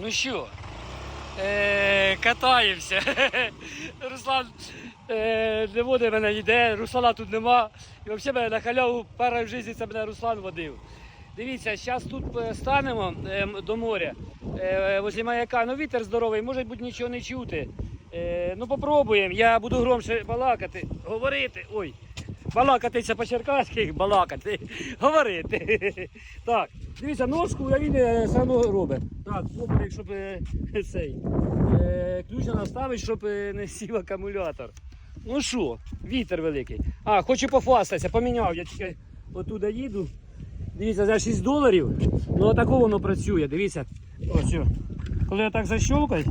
Ну що, е, катаємося. Руслан е, не водить мене ніде, Руслана тут нема. І взагалі мене на халяву перший в житті це мене Руслан водив. Дивіться, зараз тут е, станемо е, до моря, е, возле маяка. Ну вітер здоровий, може бути нічого не чути. Ну попробуємо. Я буду громше балакати, говорити. Ой, балакати це по-черкаськи, балакати, говорити. Так, дивіться, ножку він все робить. Так, попри, щоб е, цей е, ключ наставить, щоб е, не сів акумулятор. Ну що, вітер великий. А, хочу пофастатися, поміняв. Я тільки отуди їду. Дивіться, за 6 доларів. Ну отако воно працює. Дивіться. Ось. Коли я так защелкаю,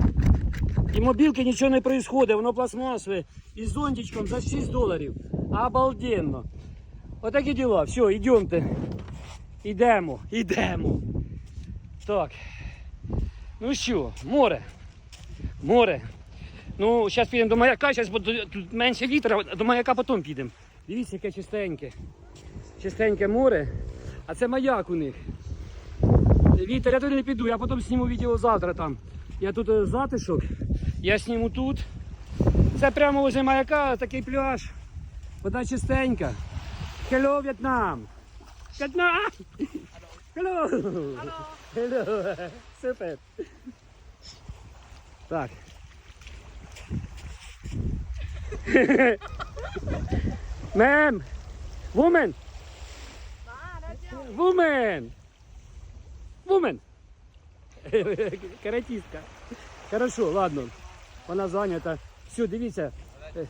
і мобілки нічого не відбувається, воно пластмасове і з зонтичком за 6 доларів. Обалденно. Отакі діла. Все, йдемте. Йдемо, йдемо. Так. Ну що, море. Море. Ну, зараз підемо до маяка, зараз тут менше вітра, до маяка потім підемо. Дивіться, яке чистеньке. Чистеньке море. А це маяк у них. Вітер, я туди не піду, я потім зніму відео завтра там. Я тут е, затишок, я зніму тут. Це прямо возле маяка такий пляж. Вода чистенька. Hello, В'єтнам! В'єтнам! Hello! Hello! Супер! Так. Мем! Woman! Woman! Woman! Каратистка. Хорошо, ладно. Вона зайнята. Все, дивіться. Е,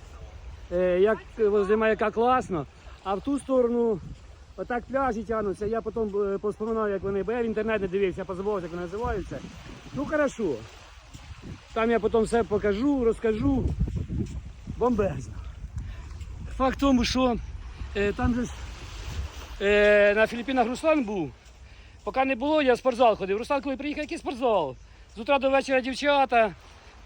е, Як возле маяка класно, а в ту сторону отак пляжі тягнуться. Я потім е, поспоминав, як вони, бо я в інтернет не дивився, позабував, як вони називаються. Ну хорошо. Там я потім все покажу, розкажу. Бомбезно. Факт в тому, що е, там же е, на Філіппінах Руслан був. Поки не було, я в спортзал ходив. Руслан, коли приїхав, який спортзал? З утра до вечора дівчата,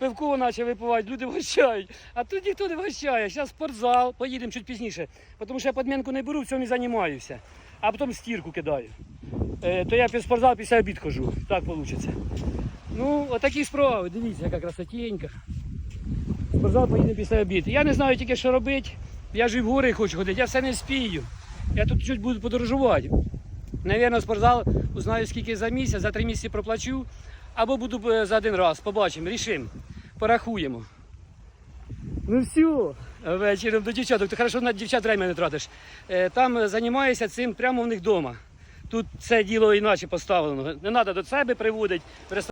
пивко почали випивати, люди вгощають. А тут ніхто не вгощає. Зараз спортзал, поїдемо чуть пізніше. Тому що я підмінку не беру, в цьому не займаюся. А потім стірку кидаю. Е, то я під спортзал після обід хожу. Так вийде. Ну, отакі справи. Дивіться, яка красотенька. Спортзал поїдемо після обід. Я не знаю тільки, що робити. Я ж і в гори хочу ходити, я все не спію. Я тут чуть буду подорожувати. Навірно, спортзал узнаю скільки за місяць, за три місяці проплачу. Або буду е, за один раз. Побачимо, рішимо. Порахуємо. Ну все. Вечором до дівчаток. Ти хорошо на дівчат время не тратиш. Е, Там е, займаюся цим прямо в них вдома. Тут це діло іначе поставлено. Не треба до себе приводити.